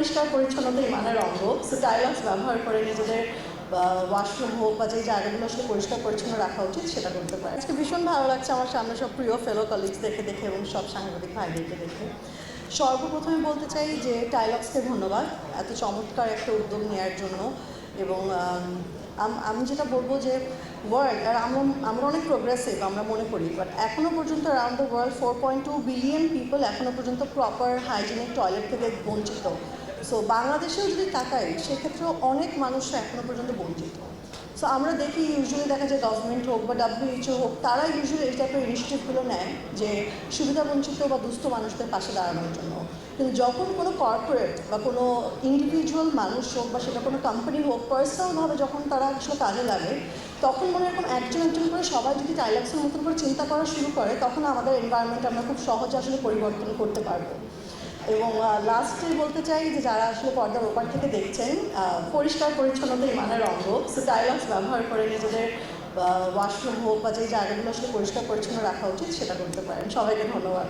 পরিষ্কার পরিচ্ছন্নতা ইমানের অঙ্গ। সো টাইলক্স ব্যবহার করে নিজেদের ওয়াশরুম হোক বা যে জায়গাগুলো আসলে পরিষ্কার পরিচ্ছন্ন রাখা উচিত সেটা করতে পারে। আজকে ভীষণ ভালো লাগছে আমার সামনে সব প্রিয় ফেলো কলিগস দেখে দেখে এবং সব সাংবাদিক ভাইদেরকে দেখে। সর্বপ্রথমে বলতে চাই যে টাইলক্সকে ধন্যবাদ। এত চমৎকার একটা উদ্যোগ নেওয়ার জন্য। এবং আম, যেটা বলব যে ওয়ার্ল্ড আর আমরা আমরা অনেক প্রোগ্রেসিভ আমরা মনে করি বাট এখনও পর্যন্ত around the world four point two billion people এখনও পর্যন্ত প্রপার হাইজিনিক টয়লেট থেকে বঞ্চিত। সো বাংলাদেশেও যদি তাকাই সেক্ষেত্রেও অনেক মানুষরা এখনও পর্যন্ত বঞ্চিত। সো আমরা দেখি ইউজুয়ালি দেখা যায় গভর্নমেন্ট হোক বা ডাব্লিউএইচও হোক, তারা ইউজুয়ালি এই টাইপের ইনিশিয়েটিভগুলো নেয় যে সুবিধাবঞ্চিত বা দুস্থ মানুষদের পাশে দাঁড়ানোর জন্য। কিন্তু যখন কোনো কর্পোরেট বা কোনো ইন্ডিভিজুয়াল মানুষ হোক বা সেটা কোনো কোম্পানি হোক পার্সোনালভাবে যখন তারা আসলে কাজে লাগে, তখন মনে এরকম একজন একজন করে সবাই যদি টাইলাক্সের মতন করে চিন্তা করা শুরু করে, তখন আমাদের এনভায়রনমেন্ট আমরা খুব সহজে আসলে পরিবর্তন করতে পারব। এবং লাস্টে বলতে চাই যে যারা আসলে পর্দার ওপার থেকে দেখছেন পরিষ্কার পরিচ্ছন্নতা ইমানের অঙ্গ সো ডায়লগস ব্যবহার করে নিজেদের ওয়াশরুম হোক বা যে জায়গাগুলো আসলে পরিষ্কার পরিচ্ছন্ন রাখা উচিত সেটা করতে পারেন। সবাইকে ধন্যবাদ।